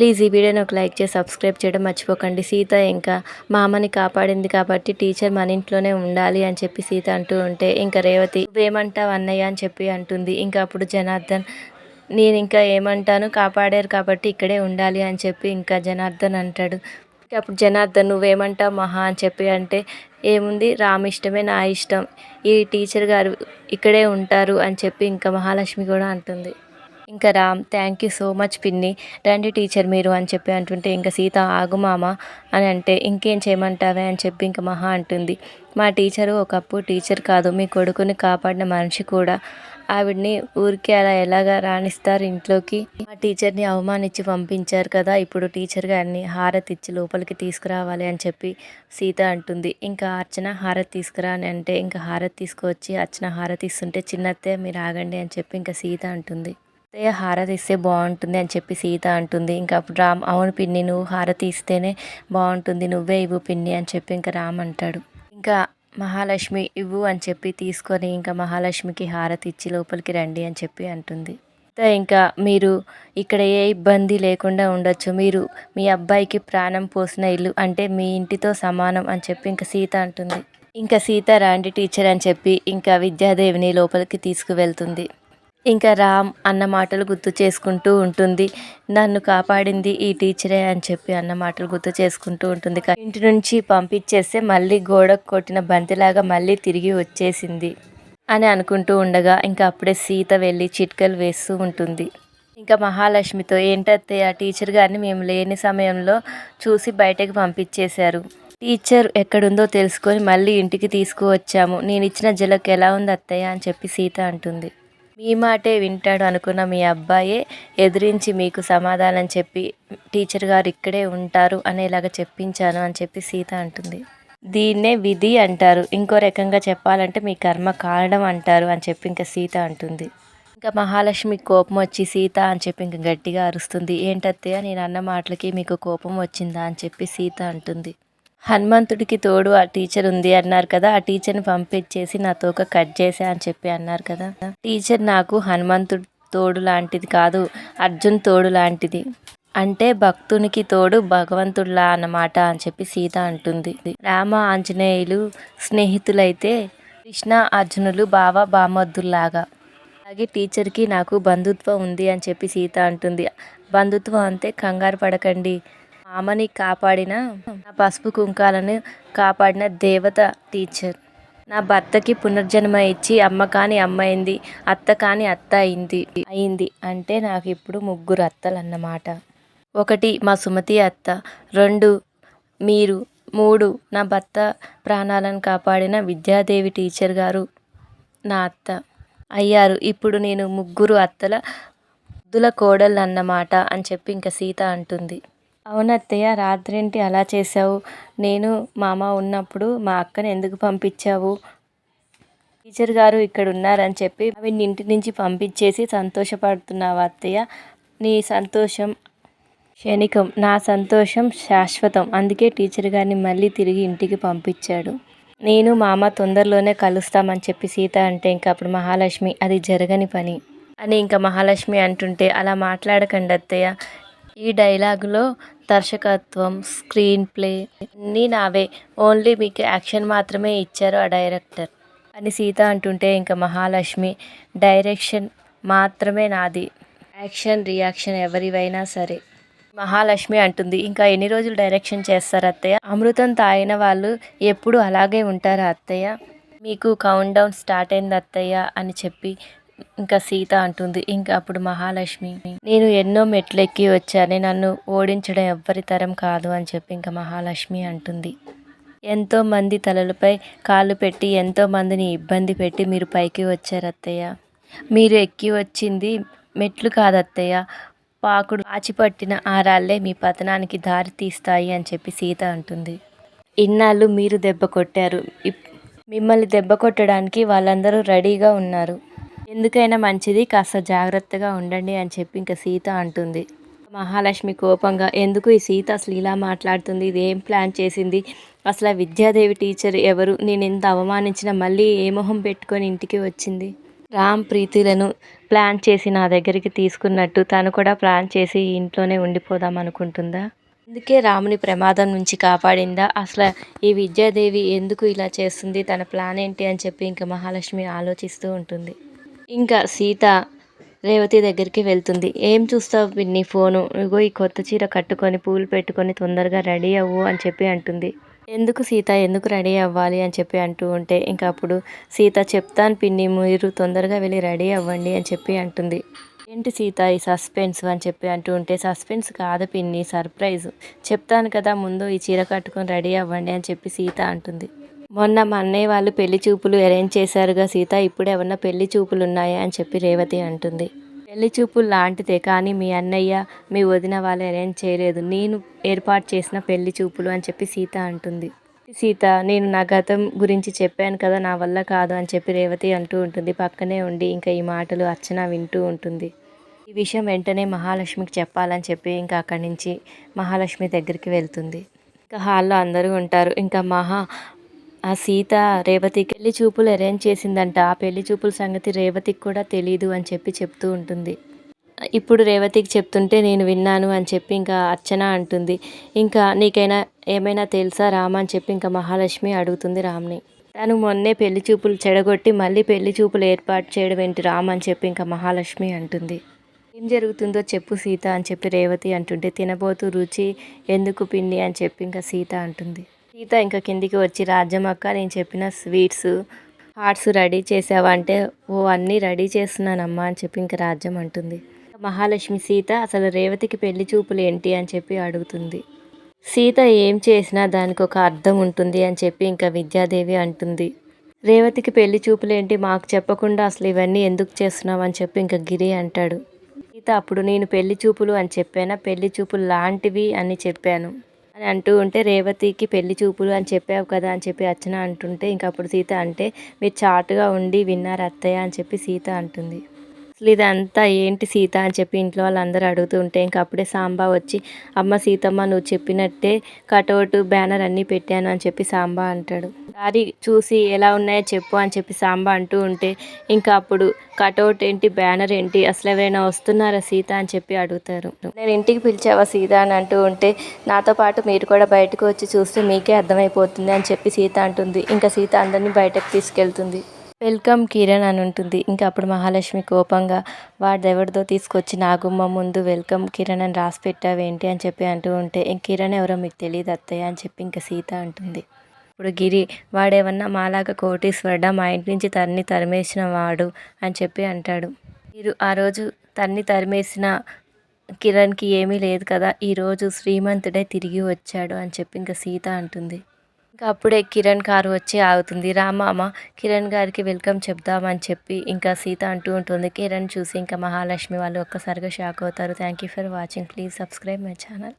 Please ఈ వీడియోని ఒక లైక్ చేసి సబ్స్క్రైబ్ చేయడం మర్చిపోకండి. సీత ఇంకా మామని కాపాడింది కాబట్టి టీచర్ మన ఇంట్లోనే ఉండాలి అని చెప్పి సీత అంటూ ఉంటే ఇంకా రేవతి నువ్వేమంటావు అన్నయ్య అని చెప్పి అంటుంది. ఇంకా అప్పుడు జనార్దన్ నేను ఇంకా ఏమంటాను? కాపాడారు కాబట్టి ఇక్కడే ఉండాలి అని చెప్పి ఇంకా జనార్దన్ అంటాడు. ఇంకా అప్పుడు జనార్దన్ నువ్వేమంటావు మహా అని చెప్పి అంటే ఏముంది? రామ్ ఇష్టమే నా ఇష్టం. ఈ టీచర్ గారు ఇక్కడే ఉంటారు అని చెప్పి ఇంకా మహాలక్ష్మి కూడా అంటుంది. ఇంకా Ram thank you so much పిన్ని. రండి టీచర్ మీరు అని చెప్పి అంటుంటే ఇంకా సీత ఆగు మామ అని అంటే ఇంకేం చేయమంటావే అని చెప్పి ఇంకా మహా అంటుంది. మా టీచరు ఒకప్పుడు టీచర్ కాదు మీ కొడుకుని కాపాడిన మనిషి కూడా. ఆవిడ్ని ఊరికే అలా ఎలాగా రాణిస్తారు ఇంట్లోకి? మా టీచర్ని అవమానించి పంపించారు కదా ఇప్పుడు టీచర్ గారిని హారతి ఇచ్చి లోపలికి తీసుకురావాలి అని చెప్పి సీత అంటుంది. ఇంకా అర్చన హారతి తీసుకురా అని అంటే ఇంకా హారతి తీసుకువచ్చి అర్చన హారతి ఇస్తుంటే చిన్నత్తే మీరు ఆగండి అని చెప్పి ఇంకా సీత అంటుంది. అత్తయ్య హారతి ఇస్తే బాగుంటుంది అని చెప్పి సీత అంటుంది. ఇంకా అప్పుడు రామ్ అవును పిన్ని నువ్వు హారతి ఇస్తేనే బాగుంటుంది నువ్వే ఇవ్వు పిన్ని అని చెప్పి ఇంకా రామ్ అంటాడు. ఇంకా మహాలక్ష్మి ఇవ్వు అని చెప్పి తీసుకొని ఇంకా మహాలక్ష్మికి హారతి ఇచ్చి లోపలికి రండి అని చెప్పి అంటుంది. ఇంకా మీరు ఇక్కడ ఏ ఇబ్బంది లేకుండా ఉండొచ్చు. మీరు మీ అబ్బాయికి ప్రాణం పోసిన ఇల్లు అంటే మీ ఇంటితో సమానం అని చెప్పి ఇంకా సీత అంటుంది. ఇంకా సీత రాండి టీచర్ అని చెప్పి ఇంకా విద్యాదేవిని లోపలికి తీసుకువెళ్తుంది. ఇంకా రామ్ అన్న మాటలు గుర్తు చేసుకుంటూ ఉంటుంది. నన్ను కాపాడింది ఈ టీచరే అని చెప్పి అన్న మాటలు గుర్తు చేసుకుంటూ ఉంటుంది. ఇంటి నుంచి పంపించేస్తే మళ్ళీ గోడకు కొట్టిన బంతిలాగా మళ్ళీ తిరిగి వచ్చేసింది అని అనుకుంటూ ఉండగా ఇంకా అప్పుడే సీత వెళ్ళి చిట్కలు వేస్తూ ఉంటుంది. ఇంకా మహాలక్ష్మితో ఏంటత్తే ఆ టీచర్ గారిని మేము లేని సమయంలో చూసి బయటకు పంపించేశారు. టీచర్ ఎక్కడుందో తెలుసుకొని మళ్ళీ ఇంటికి తీసుకువచ్చాము. నేను ఇచ్చిన జలకు ఎలా ఉంది అత్తయ్య అని చెప్పి సీత అంటుంది. మీ మాటే వింటాడు అనుకున్న మీ అబ్బాయే ఎదిరించి మీకు సమాధానం చెప్పి టీచర్ గారు ఇక్కడే ఉంటారు అనేలాగా చెప్పించాను అని చెప్పి సీత అంటుంది. దీన్నే విధి అంటారు. ఇంకో రకంగా చెప్పాలంటే మీ కర్మ కారణం అంటారు అని చెప్పి ఇంకా సీత అంటుంది. ఇంకా మహాలక్ష్మి కోపం వచ్చి సీత అని చెప్పి ఇంకా గట్టిగా అరుస్తుంది. ఏంటత్తయ్య నేను అన్న మాటలకి మీకు కోపం వచ్చిందా అని చెప్పి సీత అంటుంది. హనుమంతుడికి తోడు ఆ టీచర్ ఉంది అన్నారు కదా ఆ టీచర్ని పంపించేసి నా తోక కట్ చేసా అని చెప్పి అన్నారు కదా. టీచర్ నాకు హనుమంతుడు తోడు లాంటిది కాదు అర్జున్ తోడు లాంటిది. అంటే భక్తునికి తోడు భగవంతుడిలా అన్నమాట అని చెప్పి సీత అంటుంది. రామ ఆంజనేయులు స్నేహితులైతే కృష్ణ అర్జునులు బావ బామద్దుల్లాగా. అలాగే టీచర్కి నాకు బంధుత్వం ఉంది అని చెప్పి సీత అంటుంది. బంధుత్వం అంతే కంగారు పడకండి ఆమెని కాపాడిన నా పసుపు కుంకాలను కాపాడిన దేవత టీచర్. నా భర్తకి పునర్జన్మ ఇచ్చి అమ్మ కాని అమ్మైంది అత్త కాని అత్త అయింది అయింది అంటే నాకు ఇప్పుడు ముగ్గురు అత్తలు అన్నమాట ఒకటి మా సుమతి అత్త రెండు మీరు మూడు నా భర్త ప్రాణాలను కాపాడిన విద్యాదేవి టీచర్ గారు నా అత్త. అయ్యారు ఇప్పుడు నేను ముగ్గురు అత్తల ముద్దుల కోడలు అన్నమాట అని చెప్పి ఇంకా సీత అంటుంది. అవునత్తయ్య రాత్రేంటి అలా చేసావు నేను మామ ఉన్నప్పుడు మా అక్కని ఎందుకు పంపించావు? టీచర్ గారు ఇక్కడ ఉన్నారని చెప్పి అవి ఇంటి నుంచి పంపించేసి సంతోషపడుతున్నావు అత్తయ్య? నీ సంతోషం క్షణికం నా సంతోషం శాశ్వతం. అందుకే టీచర్ గారిని మళ్ళీ తిరిగి ఇంటికి పంపించాడు. నేను మామ తొందరలోనే కలుస్తామని చెప్పి సీత అంటే ఇంకా అప్పుడు మహాలక్ష్మి అది జరగని పని. అని ఇంకా మహాలక్ష్మి అంటుంటే అలా మాట్లాడకండి అత్తయ్య. ఈ డైలాగులో దర్శకత్వం స్క్రీన్ ప్లే అన్నీ నావే. ఓన్లీ మీకు యాక్షన్ మాత్రమే ఇచ్చారు ఆ డైరెక్టర్. అని సీత అంటుంటే ఇంకా మహాలక్ష్మి డైరెక్షన్ మాత్రమే నాది. యాక్షన్ రియాక్షన్ ఎవరివైనా సరే. మహాలక్ష్మి అంటుంది ఇంకా ఎన్ని రోజులు డైరెక్షన్ చేస్తారు అత్తయ్య? అమృతం తాగిన వాళ్ళు ఎప్పుడు అలాగే ఉంటారు అత్తయ్య? మీకు కౌంట్ డౌన్ స్టార్ట్ అయింది అత్తయ్య అని చెప్పి ఇంకా సీత అంటుంది ఇంకా అప్పుడు మహాలక్ష్మి నేను ఎన్నో మెట్లెక్కి వచ్చాను నన్ను ఓడించడం ఎవ్వరి తరం కాదు అని చెప్పి ఇంకా మహాలక్ష్మి అంటుంది. ఎంతో మంది తలలపై కాళ్ళు పెట్టి ఎంతో మందిని ఇబ్బంది పెట్టి మీరు పైకి వచ్చారు అత్తయ్య. మీరు ఎక్కి వచ్చింది మెట్లు కాదు అత్తయ్య. పాకుడు ఆచిపట్టిన ఆ రాళ్ళే మీ పతనానికి దారి తీస్తాయి అని చెప్పి సీత అంటుంది. ఇన్నాళ్ళు మీరు దెబ్బ కొట్టారు. మిమ్మల్ని దెబ్బ కొట్టడానికి వాళ్ళందరూ రెడీగా ఉన్నారు. ఎందుకైనా మంచిది కాస్త జాగ్రత్తగా ఉండండి అని చెప్పి ఇంకా సీత అంటుంది. మహాలక్ష్మి కోపంగా ఎందుకు ఈ సీత అసలు ఇలా మాట్లాడుతుంది? ఇది ఏం ప్లాన్ చేసింది? అసలు ఆ విద్యాదేవి టీచర్ ఎవరు? నేను ఎంత అవమానించినా మళ్ళీ ఏ మొహం పెట్టుకొని ఇంటికి వచ్చింది? రామ్ ప్రీతిలను ప్లాన్ చేసి నా దగ్గరికి తీసుకున్నట్టు తను కూడా ప్లాన్ చేసి ఇంట్లోనే ఉండిపోదాం అనుకుంటుందా? అందుకే రాముని ప్రమాదం నుంచి కాపాడిందా? అసలు ఈ విద్యాదేవి ఎందుకు ఇలా చేస్తుంది? తన ప్లాన్ ఏంటి అని చెప్పి ఇంకా మహాలక్ష్మి ఆలోచిస్తూ ఉంటుంది. ఇంకా సీత రేవతి దగ్గరికి వెళ్తుంది. ఏం చూస్తావు పిన్ని ఫోను? ఇగో ఈ కొత్త చీర కట్టుకొని పూలు పెట్టుకొని తొందరగా రెడీ అవ్వు అని చెప్పి అంటుంది. ఎందుకు సీత? ఎందుకు రెడీ అవ్వాలి? అని చెప్పి అంటూ ఉంటే ఇంకా అప్పుడు సీత చెప్తాను పిన్ని మీరు తొందరగా వెళ్ళి రెడీ అవ్వండి అని చెప్పి అంటుంది. ఏంటి సీత ఈ సస్పెన్స్? అని చెప్పి అంటూ ఉంటే సస్పెన్స్ కాదు పిన్ని సర్ప్రైజ్. చెప్తాను కదా ముందు ఈ చీర కట్టుకొని రెడీ అవ్వండి అని చెప్పి సీత అంటుంది. మొన్న మా అన్నయ్య వాళ్ళు పెళ్ళి చూపులు అరేంజ్ చేశారుగా సీత ఇప్పుడు ఏమన్నా పెళ్ళి చూపులు ఉన్నాయా అని చెప్పి రేవతి అంటుంది. పెళ్ళి చూపులు లాంటిదే కానీ మీ అన్నయ్య మీ వదిన వాళ్ళు అరేంజ్ చేయలేదు. నేను ఏర్పాటు చేసిన పెళ్ళి చూపులు అని చెప్పి సీత అంటుంది. సీత నేను నా గతం గురించి చెప్పాను కదా నా వల్ల కాదు అని చెప్పి రేవతి అంటూ ఉంటుంది. పక్కనే ఉండి ఇంకా ఈ మాటలు అర్చన వింటూ ఉంటుంది. ఈ విషయం వెంటనే మహాలక్ష్మికి చెప్పాలని చెప్పి ఇంకా అక్కడి నుంచి మహాలక్ష్మి దగ్గరికి వెళ్తుంది. ఇంకా హాల్లో అందరూ ఉంటారు. ఇంకా మహా ఆ సీత రేవతికి పెళ్ళి చూపులు అరేంజ్ చేసిందంట. ఆ పెళ్ళి చూపుల సంగతి రేవతికి కూడా తెలీదు అని చెప్పి చెప్తూ ఉంటుంది. ఇప్పుడు రేవతికి చెప్తుంటే నేను విన్నాను అని చెప్పి ఇంకా అర్చన అంటుంది. ఇంకా నీకైనా ఏమైనా తెలుసా రామ అని చెప్పి ఇంకా మహాలక్ష్మి అడుగుతుంది రామ్ని. తను మొన్నే పెళ్ళి చూపులు చెడగొట్టి మళ్ళీ పెళ్ళి చూపులు ఏర్పాటు చేయడం ఏంటి రామ్ అని చెప్పి ఇంకా మహాలక్ష్మి అంటుంది. ఏం జరుగుతుందో చెప్పు సీత అని చెప్పి రేవతి అంటుంటే తినబోతూ రుచి ఎందుకు పిండి అని చెప్పి ఇంకా సీత అంటుంది. సీత ఇంకా కిందికి వచ్చి రాజ్యం అక్క నేను చెప్పిన స్వీట్స్ హార్ట్స్ రెడీ చేసావా? అంటే ఓ అన్నీ రెడీ చేస్తున్నానమ్మా అని చెప్పి ఇంకా రాజ్యం అంటుంది. మహాలక్ష్మి సీత అసలు రేవతికి పెళ్ళి చూపులు ఏంటి? అని చెప్పి అడుగుతుంది. సీత ఏం చేసినా దానికి ఒక అర్థం ఉంటుంది అని చెప్పి ఇంకా విద్యాదేవి అంటుంది. రేవతికి పెళ్ళి చూపులు ఏంటి? మాకు చెప్పకుండా అసలు ఇవన్నీ ఎందుకు చేస్తున్నావు? అని చెప్పి ఇంకా గిరి అంటాడు. సీత అప్పుడు నేను పెళ్ళి చూపులు అని చెప్పానా? పెళ్ళి చూపులు లాంటివి అని చెప్పాను. అని అంటూ ఉంటే రేవతికి పెళ్ళి చూపులు అని చెప్పావు కదా అని చెప్పి అర్చన అంటుంటే ఇంకప్పుడు సీత అంటే మీరు చాటుగా ఉండి విన్నారు అత్తయ్య అని చెప్పి సీత అంటుంది. అసలు ఇదంతా ఏంటి సీత అని చెప్పి ఇంట్లో వాళ్ళందరూ అడుగుతూ ఉంటే ఇంకా అప్పుడే సాంబా వచ్చి అమ్మ సీతమ్మ నువ్వు చెప్పినట్టే కటౌట్ బ్యానర్ అన్నీ పెట్టాను అని చెప్పి సాంబా అంటాడు. దారి చూసి ఎలా ఉన్నాయో చెప్పు అని చెప్పి సాంబా అంటూ ఉంటే ఇంకా అప్పుడు కటౌట్ ఏంటి బ్యానర్ ఏంటి అసలు ఎవరైనా వస్తున్నారా సీత అని చెప్పి అడుగుతారు. నేను ఇంటికి పిలిచావా సీత అని అంటూ ఉంటే నాతో పాటు మీరు కూడా బయటకు వచ్చి చూస్తే మీకే అర్థమైపోతుంది అని చెప్పి సీత అంటుంది. ఇంకా సీత అందరినీ బయటకు తీసుకెళ్తుంది. వెల్కమ్ కిరణ్ అని ఉంటుంది. ఇంకా అప్పుడు మహాలక్ష్మి కోపంగా వాడిదెవరిదో తీసుకొచ్చి నా గుమ్మ ముందు వెల్కమ్ కిరణ్ అని రాసి పెట్టావేంటి? అని చెప్పి అంటూ ఉంటే ఇంక కిరణ్ ఎవరో మీకు తెలియదు అత్తయ్య అని చెప్పి ఇంకా సీత అంటుంది. ఇప్పుడు గిరి వాడేమన్నా మాలాగా కోటీశ్వరడా? మా ఇంటి నుంచి తన్ని తరిమేసిన వాడు అని చెప్పి అంటాడు. మీరు ఆ రోజు తన్ని తరిమేసిన కిరణ్కి ఏమీ లేదు కదా ఈరోజు శ్రీమంతుడే తిరిగి వచ్చాడు అని చెప్పి ఇంకా సీత అంటుంది. ఇంకా అప్పుడే కిరణ్ కారు వచ్చి ఆగుతుంది. రామామ కిరణ్ గారికి వెల్కమ్ చెప్దామని చెప్పి ఇంకా సీత అంటూ ఉంటుంది. కిరణ్ చూసి ఇంకా మహాలక్ష్మి వాళ్ళు ఒక్కసారిగా షాక్ అవుతారు. Thank you for watching please subscribe my channel